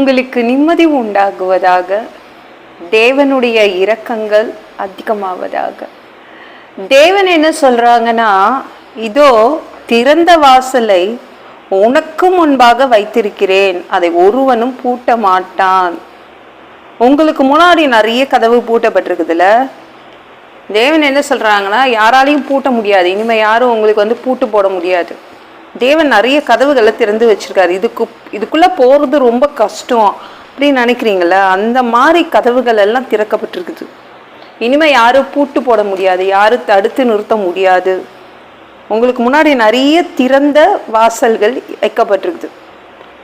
உங்களுக்கு நிம்மதி உண்டாகுவதாக தேவனுடைய இரக்கங்கள் அதிகமாவதாக. தேவன் என்ன சொல்கிறாங்கன்னா இதோ திறந்த வாசலை உனக்கு முன்பாக வைத்திருக்கிறேன். அதை ஒருவனும் பூட்ட மாட்டான். உங்களுக்கு முன்னாடி நிறைய கதவு பூட்டப்பட்டிருக்குதுல்ல தேவன் என்ன சொல்கிறாங்கன்னா யாராலையும் பூட்ட முடியாது. இனிமேல் யாரும் உங்களுக்கு வந்து பூட்டு போட முடியாது. தேவன் நிறைய கதவுகளை திறந்து வச்சிருக்காரு. இதுக்கு இதுக்குள்ளே போகிறது ரொம்ப கஷ்டம் அப்படின்னு நினைக்கிறீங்கள? அந்த மாதிரி கதவுகள் எல்லாம் திறக்கப்பட்டிருக்குது. இனிமேல் யாரும் பூட்டு போட முடியாது யாரும் தடுத்து நிறுத்த முடியாது. உங்களுக்கு முன்னாடி நிறைய திறந்த வாசல்கள் வைக்கப்பட்டிருக்குது.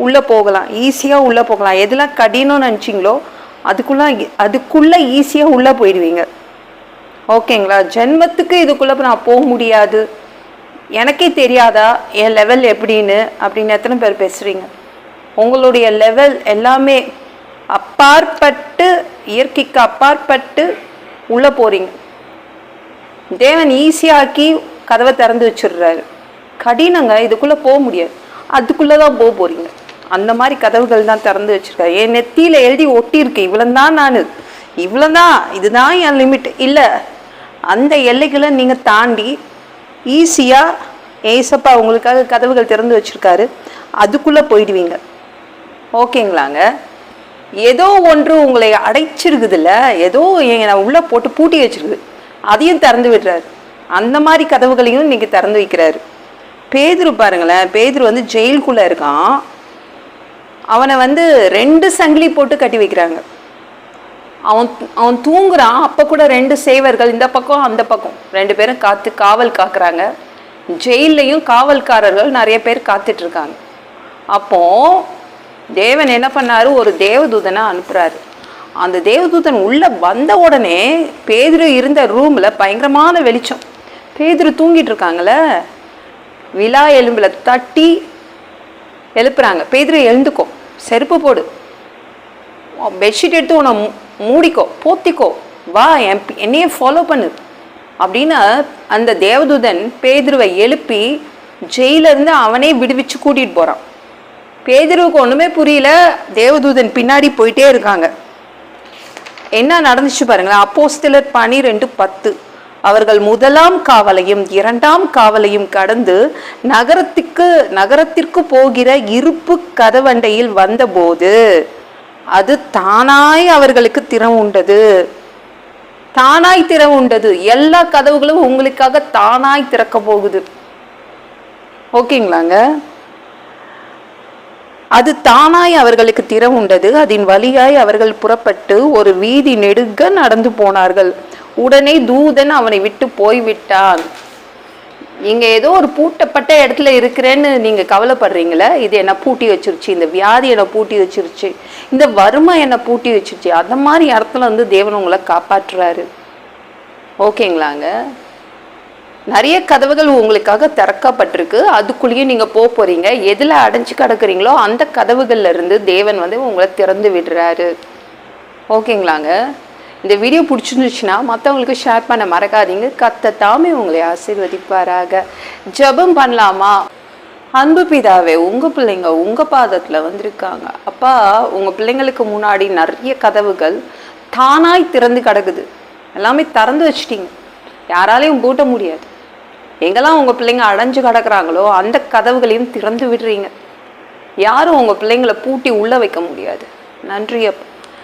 உள்ளே போகலாம் ஈஸியாக உள்ளே போகலாம். எதெல்லாம் கடினம்னு நினச்சிங்களோ அதுக்குள்ள அதுக்குள்ளே ஈஸியாக உள்ளே போயிடுவீங்க. ஓகேங்களா? ஜென்மத்துக்கு இதுக்குள்ளே நான் போக முடியாது. எனக்கே தெரியாதா என் லெவல் எப்படின்னு? அப்படின்னு எத்தனை பேர் பேசுகிறீங்க உங்களுடைய லெவல் எல்லாமே அப்பாற்பட்டு இயற்கைக்கு அப்பாற்பட்டு உள்ளே போகிறீங்க தேவன் ஈஸியாக்கி கதவை திறந்து வச்சிடுறாரு. கடினங்க இதுக்குள்ளே போக முடியாது. அதுக்குள்ளே தான் போக போகிறீங்க அந்த மாதிரி கதவுகள் தான் திறந்து வச்சிருக்காரு. என் நெத்தியில் எழுதி ஒட்டியிருக்கு. இவ்வளோந்தான் நான். இவ்வளோதான் இதுதான் என் லிமிட் இல்லை அந்த எல்லைகளை நீங்கள் தாண்டி ஈஸியாக ஏசப்பா உங்களுக்காக கதவுகள் திறந்து வச்சிருக்காரு. அதுக்குள்ளே போயிடுவீங்க. ஓகேங்களாங்க? ஏதோ ஒன்று உங்களை அடைச்சிருக்குதுல்ல? ஏதோ நான் உள்ளே போட்டு பூட்டி வச்சிருக்குது. அதையும் திறந்து விடுறாரு. அந்த மாதிரி கதவுகளையும் இன்றைக்கி திறந்து வைக்கிறாரு. பேதுரு பாருங்களேன் பேதுரு வந்து ஜெயிலுக்குள்ளே இருக்கான். அவனை வந்து ரெண்டு சங்கிலி போட்டு கட்டி வைக்கிறாங்க. அவன் அவன் தூங்குறான் அப்போ கூட ரெண்டு சேவர்கள் இந்த பக்கம் அந்த பக்கம். ரெண்டு பேரும் காத்து காவல் காக்குறாங்க. ஜெயில்லையும் காவல்காரர்கள் நிறைய பேர் காத்துட்டு இருக்காங்க அப்போ தேவன் என்ன பண்ணாரு? ஒரு தேவதூதனை அனுப்புறாரு. அந்த தேவதூதன் உள்ள வந்த உடனே பேதிரு இருந்த ரூம்ல பயங்கரமான வெளிச்சம். பேதிரு தூங்கிட்டு இருக்காங்கல்ல விழா எலும்புல தட்டி எழுப்புறாங்க. பேதிரு எழுந்துக்கும் செருப்பு போடு. பெட்ஷீட் எடுத்து உன்னை மூ- மூடிக்கோ போத்திக்கோ. வா என் என்னையே ஃபாலோ பண்ணு. அப்படின்னு அந்த தேவதூதன் பேதுருவை எழுப்பி ஜெயிலிருந்து அவனே விடுவிச்சு கூட்டிகிட்டு போகிறான் பேதுருவுக்கு ஒன்றுமே புரியல. தேவதூதன் பின்னாடி போயிட்டே இருக்காங்க. என்ன நடந்துச்சு பாருங்களேன். அப்போஸ்தலர் பனிரெண்டு பத்து. அவர்கள் முதலாம் காவலையும் இரண்டாம் காவலையும் கடந்து நகரத்துக்கு நகரத்திற்கு போகிற இருப்பு கதவண்டையில் வந்தபோது அது தானாய் அவர்களுக்கு திறம் உண்டது. தானாய் திறம் உண்டது. எல்லா கதவுகளும் உங்களுக்காக தானாய் திறக்க போகுது. ஓகேங்களாங்க? அது தானாய் அவர்களுக்கு திறம் உண்டது. அதன் வழியாய் அவர்கள் புறப்பட்டு ஒரு வீதி நெடுக நடந்து போனார்கள். உடனே தூதன் அவனை விட்டு போய்விட்டான். இங்கே ஏதோ ஒரு பூட்டப்பட்ட இடத்துல இருக்கிறேன்னு நீங்கள் கவலைப்படுறீங்களே இது என்ன பூட்டி வச்சிருச்சு இந்த வியாதி என்னை பூட்டி வச்சிருச்சு இந்த வறுமை என்னை பூட்டி வச்சிருச்சு அந்த மாதிரி இடத்துல வந்து தேவன் உங்களை காப்பாற்றுறாரு. ஓகேங்களாங்க? நிறைய கதவுகள் உங்களுக்காக திறக்கப்பட்டிருக்கு அதுக்குள்ளேயும் நீங்கள் போக போகிறீங்க எதில் அடைஞ்சு கிடக்குறீங்களோ அந்த கதவுகள்லேருந்து தேவன் வந்து உங்களை திறந்து விடுறாரு. ஓகேங்களாங்க? இந்த வீடியோ பிடிச்சிருந்துச்சுன்னா மற்றவங்களுக்கு ஷேர் பண்ண மறக்காதீங்க. கத்த தாமே உங்களை ஆசீர்வதிப்பாராக. ஜெபம் பண்ணலாமா? அன்பு பிதாவே உங்கள் பிள்ளைங்க உங்கள் பாதத்தில் வந்திருக்காங்க. அப்பா உங்கள் பிள்ளைங்களுக்கு முன்னாடி நிறைய கதவுகள் தானாய் திறந்து கிடக்குது. எல்லாமே திறந்து வச்சிட்டிங்க. யாராலையும் பூட்ட முடியாது. எங்கெல்லாம் உங்கள் பிள்ளைங்க அடைஞ்சு கிடக்குறாங்களோ அந்த கதவுகளையும் திறந்து விடுறீங்க. யாரும் உங்கள் பிள்ளைங்களை பூட்டி உள்ளே வைக்க முடியாது. நன்றி அப்பா.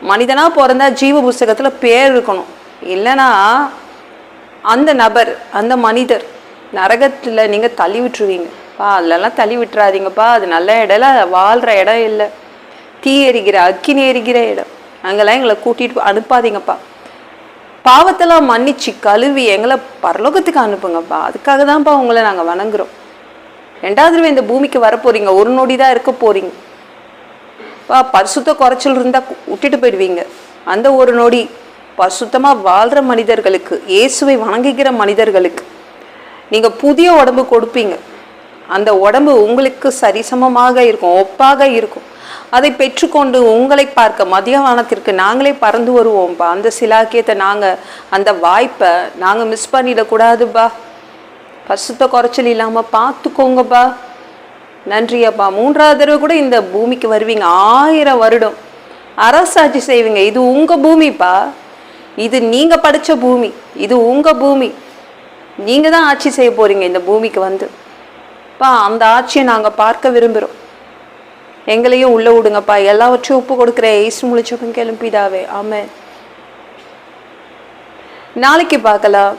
மனிதனாக பிறந்தா ஜீவ புஸ்தகத்தில் பேர் இருக்கணும். இல்லைன்னா அந்த நபர் அந்த மனிதர் நரகத்தில் நீங்கள் தள்ளி விட்டுருவீங்க. பா அதுலலாம் தள்ளி விட்டுறாதீங்கப்பா. அது நல்ல இடம்ல வாழ்கிற இடம் இல்லை. தீ எரிகிற அக்கினி எரிகிற இடம். அங்கெல்லாம் எங்களை கூட்டிகிட்டு அனுப்பாதீங்கப்பா. பாவத்தெல்லாம் மன்னிச்சு கழுவி எங்களை பரலோகத்துக்கு அனுப்புங்கப்பா. அதுக்காக தான்ப்பா உங்களை நாங்கள் வணங்குறோம். ரெண்டாவது இந்த பூமிக்கு வரப்போறீங்க. ஒரு நொடி தான் இருக்க போகிறீங்க பரிசுத்த குறைச்சல் இருந்தால் விட்டுட்டு போயிடுவீங்க. அந்த ஒரு நொடி பரிசுத்தமாக வாழ்கிற மனிதர்களுக்கு இயேசுவை வணங்குகிற மனிதர்களுக்கு நீங்கள் புதிய உடம்பு கொடுப்பீங்க. அந்த உடம்பு உங்களுக்கு சரிசமமாக இருக்கும் ஒப்பாக இருக்கும். அதை பெற்றுக்கொண்டு உங்களை பார்க்க மதியவானத்திற்கு நாங்களே பறந்து வருவோம்ப்பா அந்த சிலாக்கியத்தை நாங்கள் அந்த வாய்ப்பை நாங்கள் மிஸ் பண்ணிடக்கூடாதுப்பா. பசுத்த குறைச்சல் இல்லாமல் பார்த்துக்கோங்கப்பா. நன்றி அப்பா. மூன்றாவது தடவை கூட இந்த பூமிக்கு வருவீங்க. ஆயிரம் வருடம். அரசாட்சி செய்வீங்க. இது உங்க பூமிப்பா. இது நீங்க படிச்ச பூமி. இது உங்க பூமி. நீங்க தான் ஆட்சி செய்ய போறீங்க இந்த பூமிக்கு வந்து. பா அந்த ஆட்சியை நாங்க பார்க்க விரும்புகிறோம் எங்களையும் உள்ள விடுங்கப்பா. எல்லாவற்றையும் ஒப்பு கொடுக்குற ஏசு முழிச்சப்பன் கிளம்பிதாவே ஆமே நாளைக்கு பார்க்கலாம்.